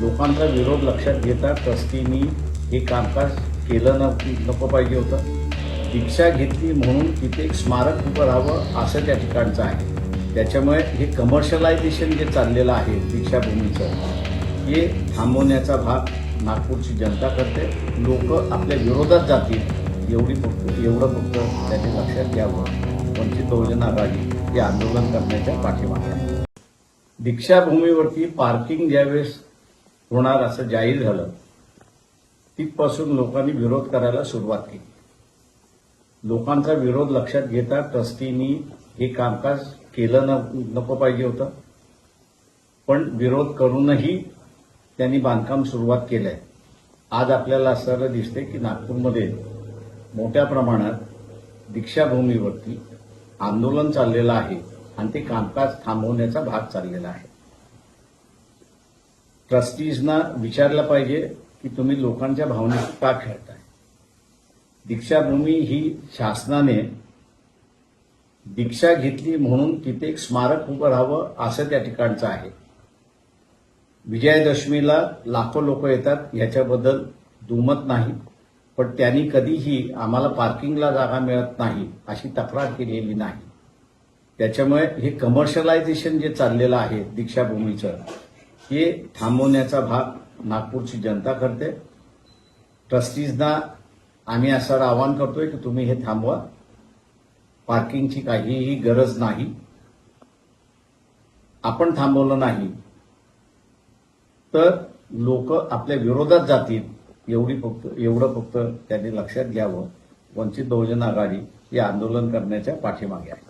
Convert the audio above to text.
लोकांचा विरोध लक्षात घेता ट्रस्टीनी हे कामकाज केलं न नको पाहिजे होतं. दीक्षा घेतली म्हणून तिथे एक स्मारक उभं राहावं असं त्या ठिकाणचं आहे. त्याच्यामुळे हे कमर्शलायझेशन जे चाललेलं आहे दीक्षाभूमीचं हे थांबवण्याचा भाग नागपूरची जनता करते. लोक आपल्या विरोधात जातील. एवढी फक्त एवढं फक्त त्याने लक्षात घ्यावं. वंचित बहुजन आघाडी हे आंदोलन करण्याच्या पाठीमागे दीक्षाभूमीवरती पार्किंग ज्यावेळेस होणार असं जाहीर झालं. तिथपासून लोकांनी विरोध करायला सुरुवात केली. लोकांचा विरोध लक्षात घेता ट्रस्टींनी हे कामकाज केलं न नको पाहिजे होतं. पण विरोध करूनही त्यांनी बांधकाम सुरुवात केलंय. आज आपल्याला असं दिसते की नागपूरमध्ये मोठ्या प्रमाणात दीक्षाभूमीवरती आंदोलन चाललेलं आहे आणि ते कामकाज थांबवण्याचा भाग चाललेला आहे. ट्रस्टीजना विचारलं पाहिजे की तुम्ही लोकांच्या भावनेत का खेळताय? दीक्षाभूमी ही शासनाने दीक्षा घेतली म्हणून तिथे एक स्मारक उभं राहावं असं त्या ठिकाणचं आहे. विजयादशमीला लाखो लोक येतात याच्याबद्दल दुमत नाही पण त्यांनी कधीही आम्हाला पार्किंगला जागा मिळत नाही अशी तक्रार केलेली नाही. त्याच्यामुळे हे कमर्शलायझेशन जे चाललेलं आहे दीक्षाभूमीचं हे थांबवण्याचा भाग नागपूरची जनता करते. ट्रस्टीजना आम्ही असं आवाहन करतोय की तुम्ही हे थांबवा. पार्किंगची काहीही गरज नाही. आपण थांबवलं नाही. तर लोक आपल्या विरोधात जातील एवढी फक्त एवढं फक्त त्यांनी लक्षात घ्यावं. वंचित बहुजन आघाडी हे आंदोलन करण्याच्या पाठीमागे आहे.